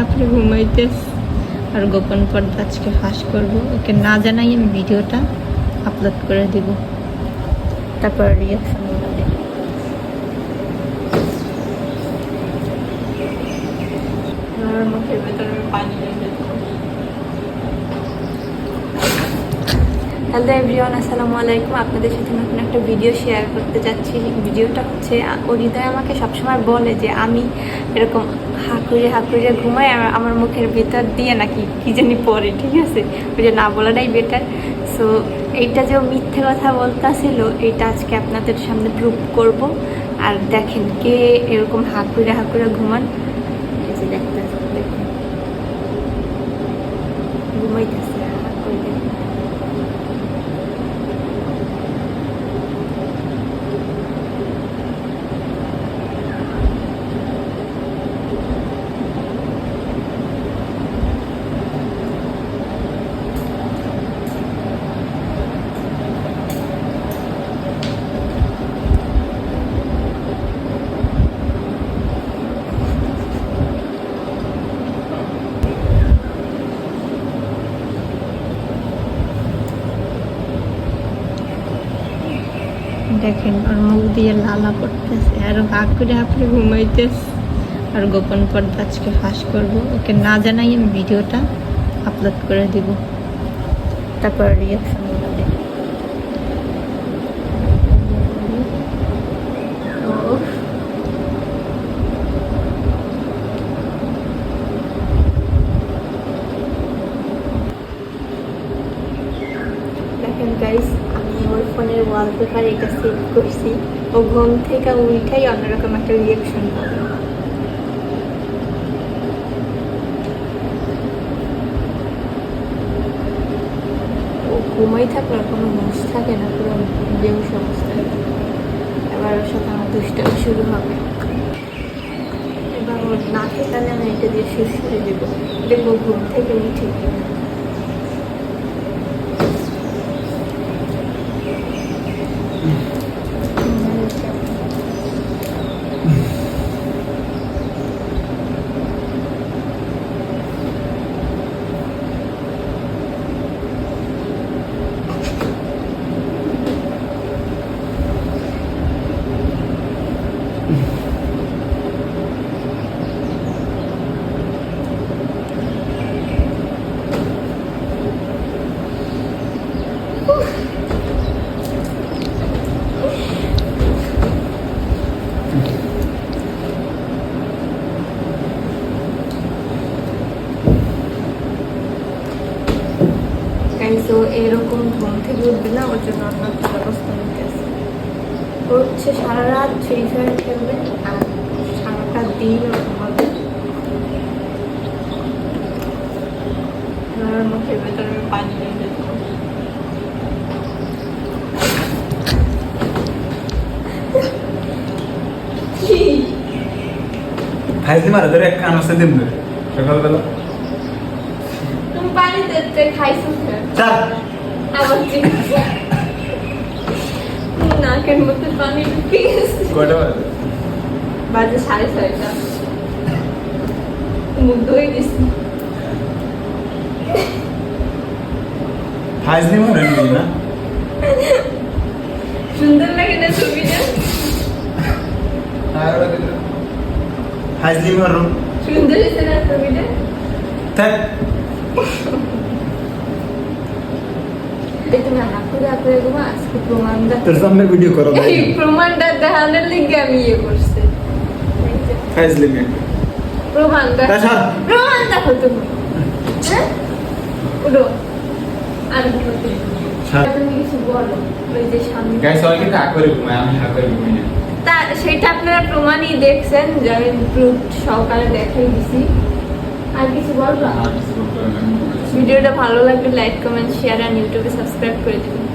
হাঁপড়ে ঘুমাইতেস আর গোপন পর্দা আজকে ফাঁস করব। ওকে না জানাই আমি ভিডিওটা আপলোড করে দিব। তারপর রিয়াকশন মুখের ভেতরে পানি হ্যালো এভরিওয়ান আসসালামু আলাইকুম। আপনাদের সাথে নতুন একটা ভিডিও শেয়ার করতে যাচ্ছি। ভিডিওটা হচ্ছে হৃদয় আমাকে সবসময় বলে যে, আমি এরকম হাঁকুড়ে হাঁকুড়ে ঘুমাই, আর আমার মুখের ভিতর দিয়ে নাকি কী জানি পরে ঠিক আছে? ওই যে না বলাটাই বেটার সো এইটা যে মিথ্যে কথা বলতেছিল, এইটা আজকে আপনাদের সামনে প্রুভ করব। আর দেখেন কে এরকম হাঁকুড়ে হাঁকুড়ে ঘুমান। ঘুমাইতেছে দেখেন, ওর মুখ দিয়ে লালা পড়তেছে। আর হাঁক করে আপনি ঘুমাইতেছে। আর গোপন পর্দা আজকে ফাঁস করব। ওকে না জানাই আমি ভিডিওটা আপলোড করে দিব। তারপর রিয়াকশন দেব উফ, দেখেন গাইস আমি ওর ফোনের ওয়ালপেপার এটা সেভ করছি। ও ঘুম থেকে উঠাই অন্যরকম একটা রিয়াকশন করে ঘুমাই থাকলে কোনো হুঁশ থাকে না, পুরো বেউস অবস্থায় এবার ওর সাথে আমার দুষ্টামি শুরু হবে। এবার ওর নাকে কানে আমি এটা দিয়ে শেষ করে দেবো। দেখব ঘুম থেকে উঠে কিনা। গাইস এরকম ঘুম থেকে উঠবে না, ওর জন্য একটা ব্যবস্থা নিতে হচ্ছে সারা রাত ফ্রি ফায়ার খেলবে, আর সারাটা দিন ও ঘুমাবে মুখের ভেতরে পানি? মারা ধরে এক কান আছে দিন সকালবেলা। পানি দিতে খাইছো কেন? চাপ আবার চিন্তা নাকের মধ্যে পানি ঢুকে গেছে। কয়টা বাজে? সাড়ে ছয়টা। মুখ ধুয়ে দিছি হাজলি মারে নি না? সুন্দর লাগে না ছবিটা হাজলি মারুন সুন্দর হয়েছে না ছবিটা? থাক। দেখো তুমি কিছু বলো ওই যে ঘুমায় আমি ঘুমাই না তা সেটা আপনারা প্রমাণই দেখছেন যে আমি প্রুফ সহকারে দেখাই দিছি। আর কিছু বলবা। ভিডিওটা ভালো লাগলে লাইক কমেন্ট শেয়ার আর ইউটিউবে সাবস্ক্রাইব করে দেবেন